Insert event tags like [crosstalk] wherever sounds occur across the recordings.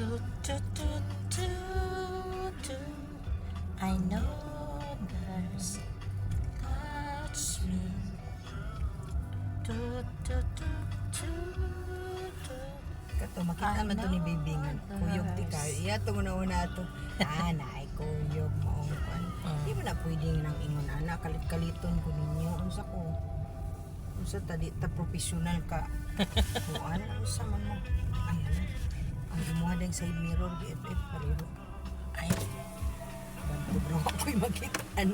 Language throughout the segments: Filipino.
Do, do, do, do, do. I know there's touch me. Do, do, do, do, do. Kato, makita man to ni Bibi nga. Kuyog ti. Iya to muna una to. Ah, naay kuyog maong kwan. Mm. Di ba na pwedeng nang ingon ana kalit-kaliton ko ninyo unsa ko. Unsa tadi ta professional ka. [laughs] Kuan unsa man mo. Ayan. Ang gumawa ding side mirror BFF pareho. Ay, raw ako'y makitaan.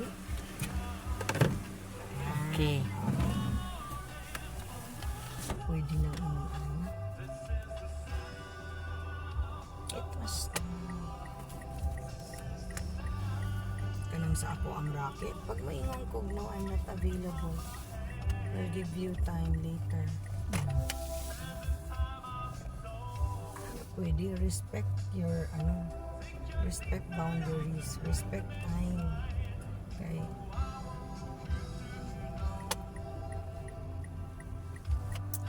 okay. Pwede na ingon ana. It was kanang sa ako ang racket. Pag maingon ko, no, I'm not available. I'll give you time later. Pwede respect your, ano, respect boundaries, respect time. Okay.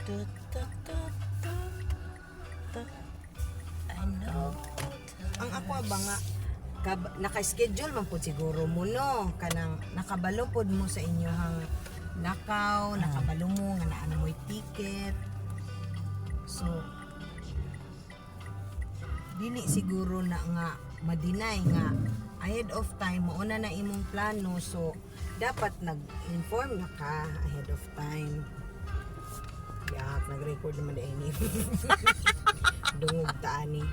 do, do, do, do, do. I know Ang ako ba nga, kab- naka-schedule man po siguro mo no kanang nakabalo pod mo sa inyohang lakaw nakabalo mo nga naa mo'y ticket so dili siguro na nga madinay nga ahead of time mauna na imong plano. So dapat nag-inform na ka ahead of time. Yak nag-record naman na ini [laughs] dungog ta ani.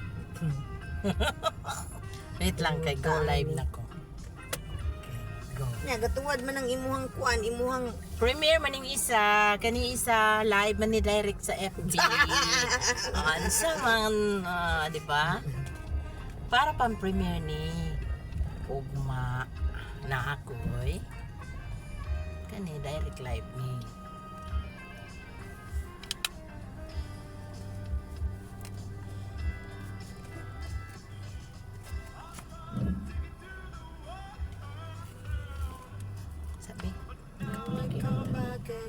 Wait lang kay go live na ko. Nya gatuwad man ang imuhang kuan, imuhang Premiere man yung isa, kani isa live man ni direct sa FB. [laughs] Ang sa man, ah, di ba? Para pang premiere ni Ugma na ako'y kani direct live ni.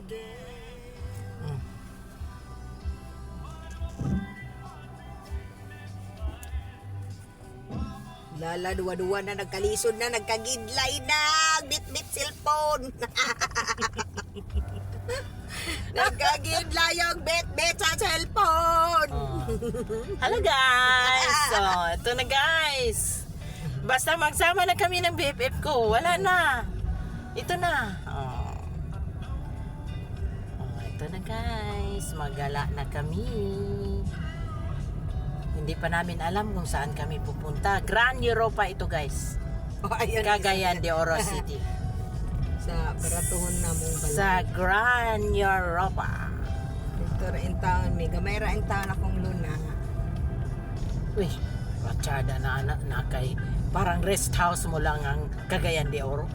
Back again. Mm. Lala duwa-duwa na nagkalisod na nagkagidlay na bit-bit cellphone. [laughs] Nagkagidlay yung bit-bit sa cellphone. Oh. Hello guys! So, [laughs] ito na guys. Basta magsama na kami ng BFF ko. Wala na. Ito na. Oh. Ito na guys. Magala na kami. Hindi pa namin alam kung saan kami pupunta. Grand Europa ito guys. Oh, ayun. Cagayan de Oro [laughs] City. Sa baratuhon na mong balay. Sa Grand Europa. Dito in town, may gamay ra in town akong luna. Uy, ratsyada na anak na kay parang rest house mo lang ang Cagayan de Oro.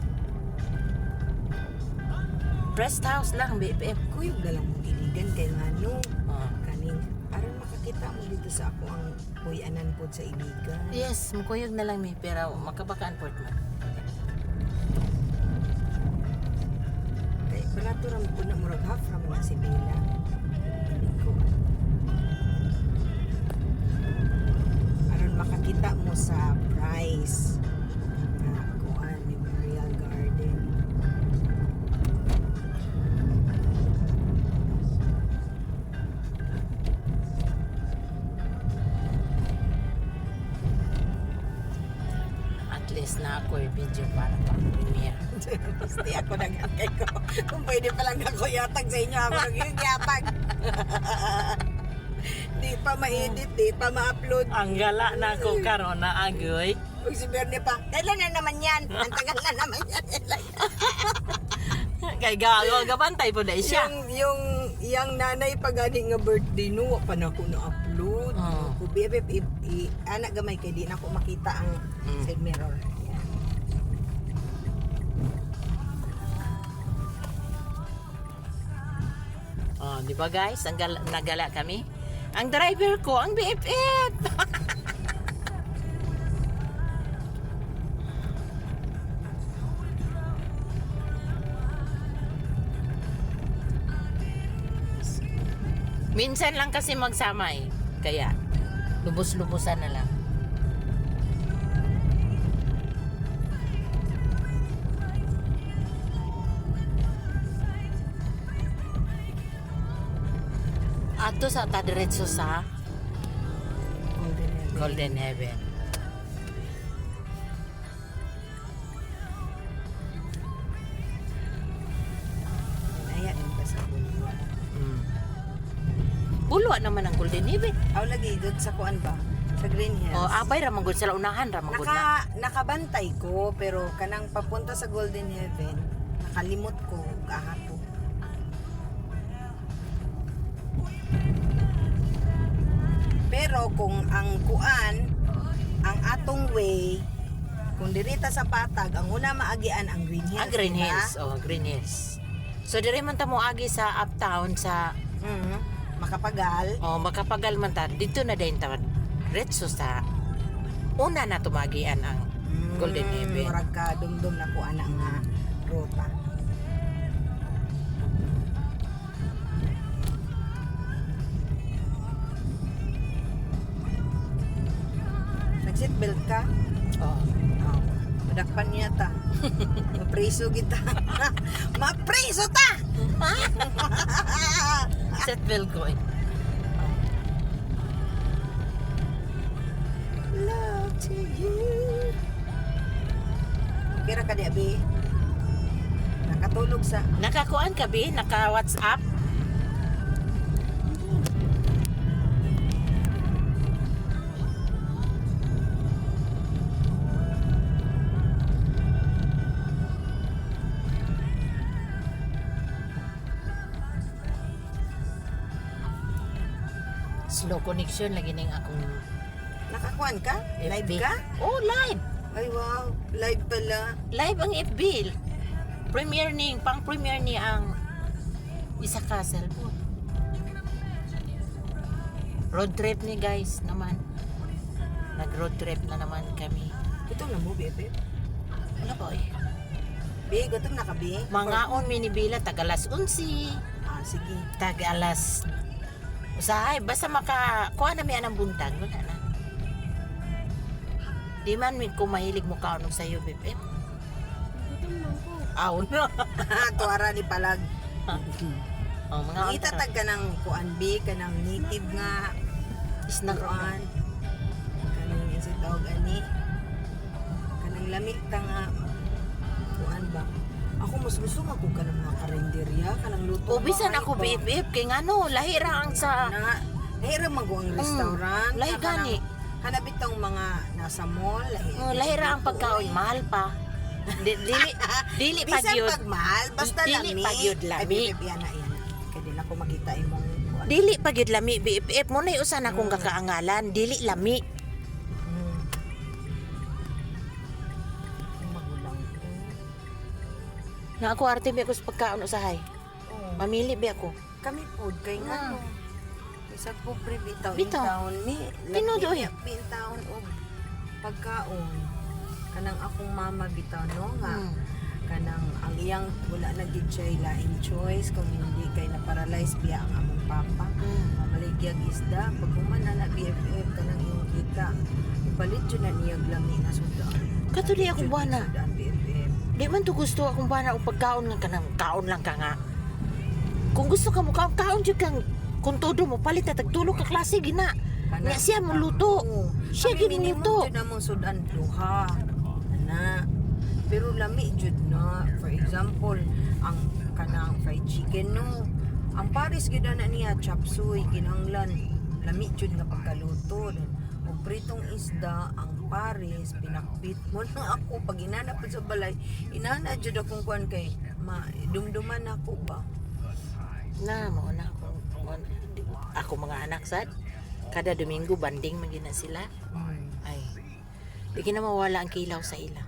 Rest house lang, BFF. Kuyog na lang mong iligan kay ngano. Oh. Kaning, aron makakita mo dito sa ako ang kuyanan po sa iligan. Yes, mukuyog na lang mi, pero makabakaan po man. Kay barato ram po na murag half ram na si Bella. Aron makakita mo sa price na ako yung video para pang premiere. Gusto ako nagakay ko. Kung pwede pa lang ako yatag sa inyo, ako naging yatag. di pa ma-edit, di pa ma-upload. Ang gala na ako karon na agoy. Huwag si Bernie pa, kailan na naman yan? Ang tagal na naman yan. [laughs] Kay gago gabantay po na siya. Yung, yung, yung nanay pag ani nga birthday no, pa na ako na-upload. BFF, i, i, anak gamay kay di na ako makita ang Mm. side mirror. Oh, di ba guys? Ang gala, nagala kami. Ang driver ko, ang BFF. [laughs] Minsan lang kasi magsama eh. Kaya, Lubos-lubosan na lang. Ato sa tadiretso sa Golden Heaven. Golden Heaven. Naya din pa sa Bulwa. Mm. Bulwa naman ang Golden Heaven. Aw lagi doon sa kuan ba? Sa Green Hills. O, apay ramang gud sila unahan ramang gud na. Naka, nakabantay ko pero kanang papunta sa Golden Heaven nakalimot ko kahapon. Pero kung ang kuan ang atong way kung dirita sa patag ang una maagian ang Green Hills. Ah, Green diba? Hills. Oh, Green Hills. So dire man ta mo agi sa uptown sa Mhm. Makapagal. oh makapagal man ta dito na din ta retso sa una na tumagian ang Golden Mm, Heaven. Murag ka dumdum na kuan ang ruta. Nag-seatbelt ka? Oh. Oh. Madakpan niya ta. [laughs] Mapriso kita. [laughs] Mapriso ta! [laughs] Seatbelt ko eh. Love to you. Kira ka di abi. Nakatulog sa Nakakuan ka bi, naka Slow connection lagi ning akong nakakuan ka? Live FB. ka? Oh, live. Ay wow, live pala. Live ang FB. Premiere ni, pang premiere ni ang isa ka cellphone. Road trip ni guys naman. Nag road trip na naman kami. Ito na mo, bebe. Wala ba eh. Be, gutom na ka, be? Mga on minibila tag alas 11, Ah, sige. tag alas Usahay, basta maka kuha na may anang buntag, wala na. Di man mi kung mahilig mo kaon sa iyo, bebe. Aw no. [laughs] Tuwara ni palag. [laughs] oh, mga Itatag ka ng kuan, be, ka ng native nga Snack kuan. Kanang isa tawag ani. Kanang lamig ta nga kuan ba? Ako mas gusto nga kung kanang mga karinderya, kanang luto. Ubisan ako beep kay ngano lahira ang sa na lahira man ko ang restaurant. lahi na kanang- gani. Hanap itong mga nasa mall, lahi. oh, lahira ang pagkaon mahal pa. Di- dili [laughs] dili pa Bisan pag mahal, basta Dili lami. pa gyud lami. Ay, bibib, yan na, yan. Kaya din ako makita imong. Dili pa gyud lami beep beep mo na usan akong Mm. kakaangalan dili lami. Na ako arte bi ako sa pagkaon usahay. Oh. Mamili bi ako. Kami food kay Ah. nga no. Isa po pre bitaw Bitaw. taon ni. Tinuod, oy. taon og pagkaon. Kanang akong mama bitaw no nga. Hmm. Kanang ang iyang wala na gid siya laing choice kung hindi kay na paralyze biya ang among papa. Hmm. Mamaligyan isda pag human na na BFF kanang iyong kita. Ipalit yun na niyag lami na sudan. Kato di akong buwana. Sudan. Di man to gusto akong buwana og pagkaon nga kanang kaon lang ka nga. Kung gusto ka mo kaon kaon jud kang kung todo mo palit na tagtulo ka klase gina. Nga siya mo luto. Siya gid minimum luto. jud namong sudan duha. Ana. Pero lami jud na. For example, ang kanang fried chicken no. Ang Paris gid na niya chop suey kinahanglan. Lami jud nga pagkaluto. Og pritong isda ang Paris pinakbit mo na ako pag inana pa sa balay. Inana jud akong kuan kay ma dumduman ako ba. Na mo na ako. Ako mga anak sad. Kada Domingo banding man gina sila. Ay. Di na mawala ang kilaw sa ila.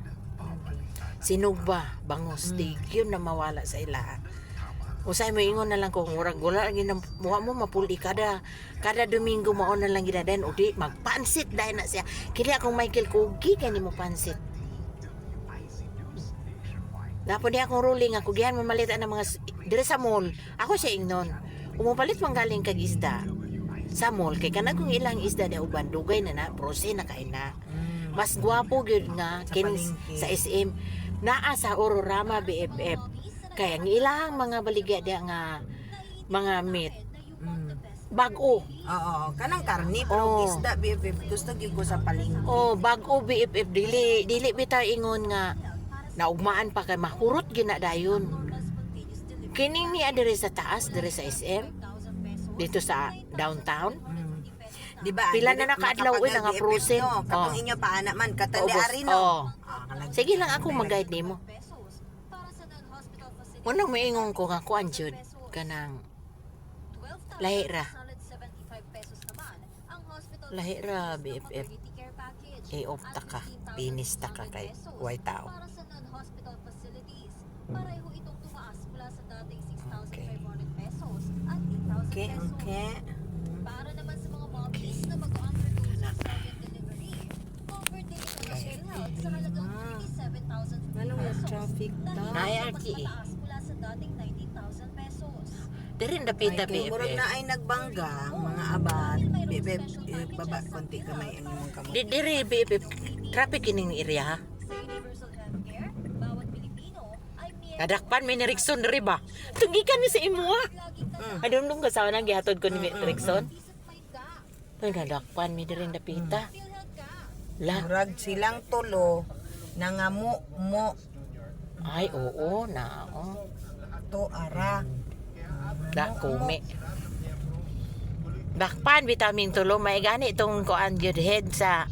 Sinugba, bangos, di yun na mawala sa ila. Usay mo ingon na lang kung murag wala lagi na muha mo mapuli kada kada Domingo mao na lang gidadayon o di magpansit dahil na siya. Kili akong Michael Kugi kani mo pansit. Dapat di akong ruling ako gihan mamalita ng mga dire sa mall. Ako siya ingnon. Umupalit man galing kag isda. sa mall kay kana kung ilang isda na uban dugay na na prose na kay na mas gwapo gyud nga Sa kin palengke. sa SM naa sa Ororama BFF kaya ang ilang mga baligya dia nga mga meat Mm. bag-o Oo, kanang karni pero Oo. isda BFF gusto gyud ko sa palengke. oh bag-o BFF dili dili bitaw ingon nga naugmaan pa kay mahurot gyud na dayon kining ni adire sa taas dire sa SM dito sa downtown Mm. Di ba? Pila na nakaadlaw, uy, nga BFF frozen. No, katong Oh. inyo paana man katali ari no. Oh. Ah, kalag- Sige lang ako mag-guide nimo. Unang maingon ko nga kuan jud kanang lahi ra. Lahi ra BFF. Eh off ta ka, pinis ta ka kay way tao. Sa pareho itong tumaas mula sa dating 6,500 pesos at 8,000 Okay, pesos. okay. Para naman sa mga mommies na mag-undergo cesarean delivery, covered din ito ng PhilHealth sa halagang 27,000 Anong pesos. traffic ta? Dahil Nay, dating 19,000 pesos. Diri dapita Ay, kay murag na ay nagbangga mga abat. BFF eh, baba konti kamay ang imong kamot. Di diri BFF traffic kining area ha. Ay may Kadakpan may ni Rickson diri ba? Tugikan ni sa imo ha. Mm. Adun dong kasawa nang gihatod ko ni Rickson. peace of mind ka. Ay nadakpan mi diri dapita. PhilHealth ka. La. Murag silang tulo nangamu mo Ay oo na. Oh. To ara. Da kumi. Dakpan vitamin tulo may gani itong kuan gyud head sa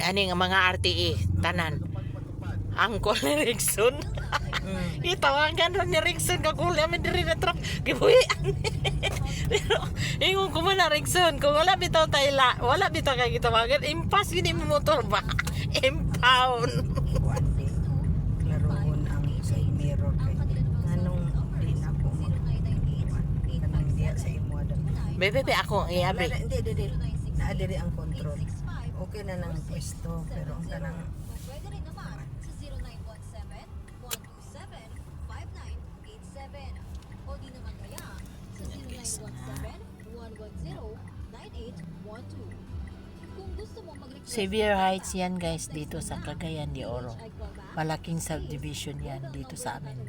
ani nga mga RTE tanan. Angkol ni Rickson. Mm. [laughs] Itawagan ron ni Rickson kaguli amin diri na truck. Gibuhi. [laughs] Pero ingon ko man na Rickson kung wala bitaw tayo la, wala bitaw kay gitawagan impas gini mo motor ba. [laughs] Impound. Kuan din. Klarohon ang side mirror kay nganong di na ko mag kanang diya sa imo ada. Bebe be ako na- Hindi, hindi, hindi. Naadiri ang control. Okay na ng pwesto pero ang kanang Pwede rin naman sa 0917-127-5987 o di naman kaya sa 0917-110-9812. Kung gusto mo mag-request Xavier Heights yan guys dito sa Cagayan de Oro. Malaking subdivision yan dito sa amin.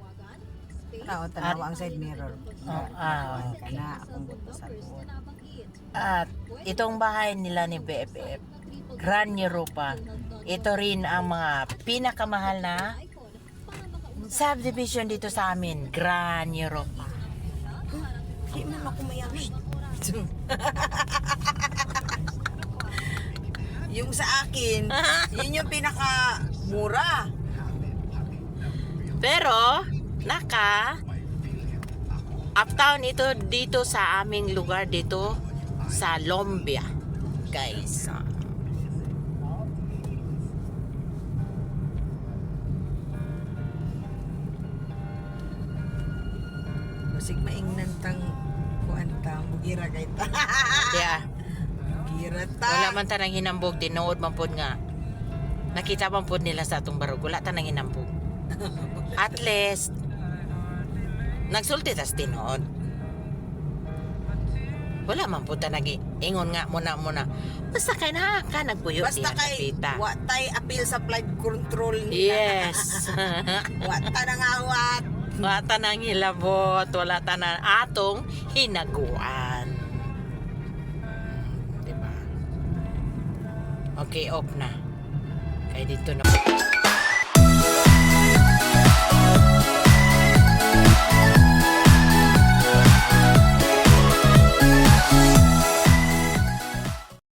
Tao tanawa ang side mirror. Oh, ah, Kana akong buto sa. At itong bahay nila ni BFF, Gran Europa, ito rin ang mga pinakamahal na subdivision dito sa amin, Gran Europa. Di man ako mayami. [laughs] yung sa akin, [laughs] yun yung pinaka mura. Pero, naka, uptown ito dito sa aming lugar dito sa Lombia. Guys. Basig maingnan tang kuan ta, mugira kay ta. [laughs] Yeah. Mugira ta. Wala man tanang hinambog, tinuod man pod nga. Nakita man pod nila sa atong barog, wala tanang hinambog. [laughs] At least, nagsulti tas tinuod. Wala man po tanagi. Ingon nga muna muna. Basta kay na ka nagpuyo Basta kay kapita. wa tay appeal sa flight control nila. Yes. [laughs] wa ta nang awat. wala tanang hilabot, wala tanang atong hinaguan. Diba? Okay, off na. Kaya dito na po.